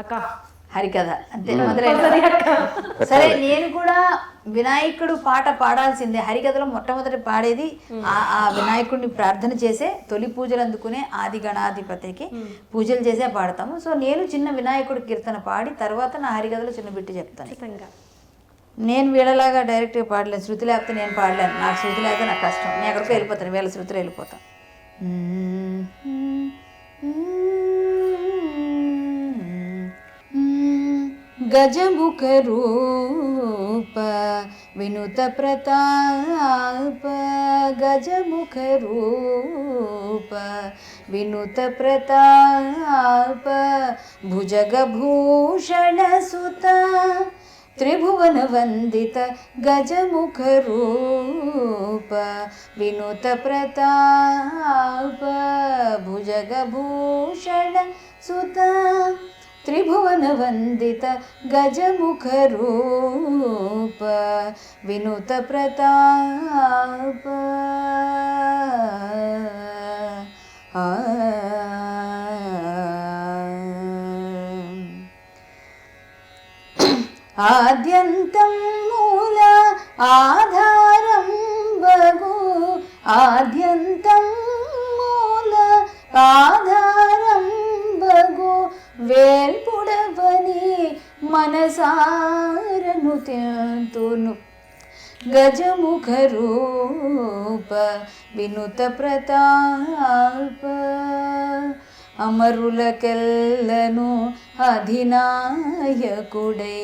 అక్క. హరికథ. అంతే మొదలైన సరే నేను కూడా వినాయకుడు పాట పాడాల్సిందే. హరికథలో మొట్టమొదటి పాడేది ఆ ఆ వినాయకుడిని ప్రార్థన చేసే తొలి పూజలు అందుకునే ఆది గణాధిపతికి పూజలు చేసే పాడతాము. సో నేను చిన్న వినాయకుడి కీర్తన పాడి తర్వాత నా హరికథలో చిన్న బిట్టు చెప్తాను. నేను వీళ్ళలాగా డైరెక్ట్గా పాడలేను. శృతి లేకపోతే నేను పాడలేను. నాకు శృతి లేకపోతే నాకు కష్టం. నేను ఎక్కడికో వెళ్ళిపోతాను. వీళ్ళ శృతిలో వెళ్ళిపోతాను. गजमुखरूप विनुतप्रताप गजमुखरूप विनुतप्रताप भुजगभूषणसुत त्रिभुवनवन्दित गजमुखरूप विनुतप्रताप विनुतप्रतापभुजगभूषणसुता సుత త్రిభువన వందిత గజముఖ రూప వినుత ప్రతాప భుజగభూషణ సుత మనసారను తెంతును. గజముఖ రూప వినుత ప్రతాప. అమరులకెల్లను అధినాయకుడే.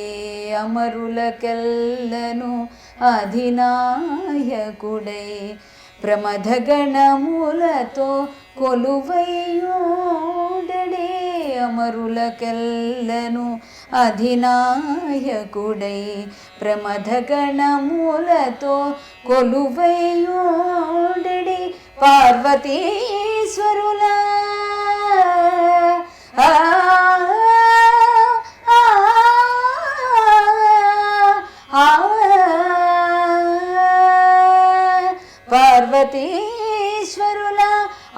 అమరులకెల్లను అధినాయకుడే. ప్రమథగణములతో కొలువయోడడే అమరులకెల్లను అధినాయకుడై ప్రమథగణములతో కొలువయ్యోడడి పార్వతీశ్వరుల పార్వతీ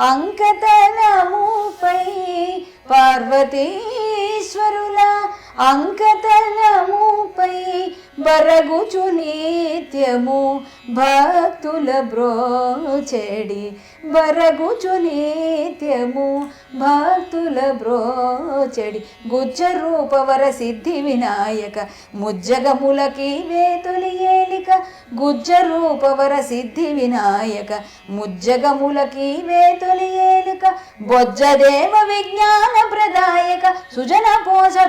అంకతలముపై పార్వతీశ్వరుల అంకతలము బరగుచు నిత్యము భక్తుల బ్రోచెడి. బరగుచు నిత్యము భక్తుల బ్రోచెడి. గుజ్జ రూపవర సిద్ధి వినాయక ముజ్జగములకి వేతులి ఏలిక. గుజ్జ రూపవర సిద్ధి వినాయక ముజ్జగములకి వేతులి ఏలిక. బొజ్జదేవ విజ్ఞాన ప్రదాయక సుజన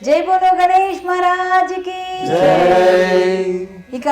జై బోలో గణేష్ మహారాజ్కి జై. ఇక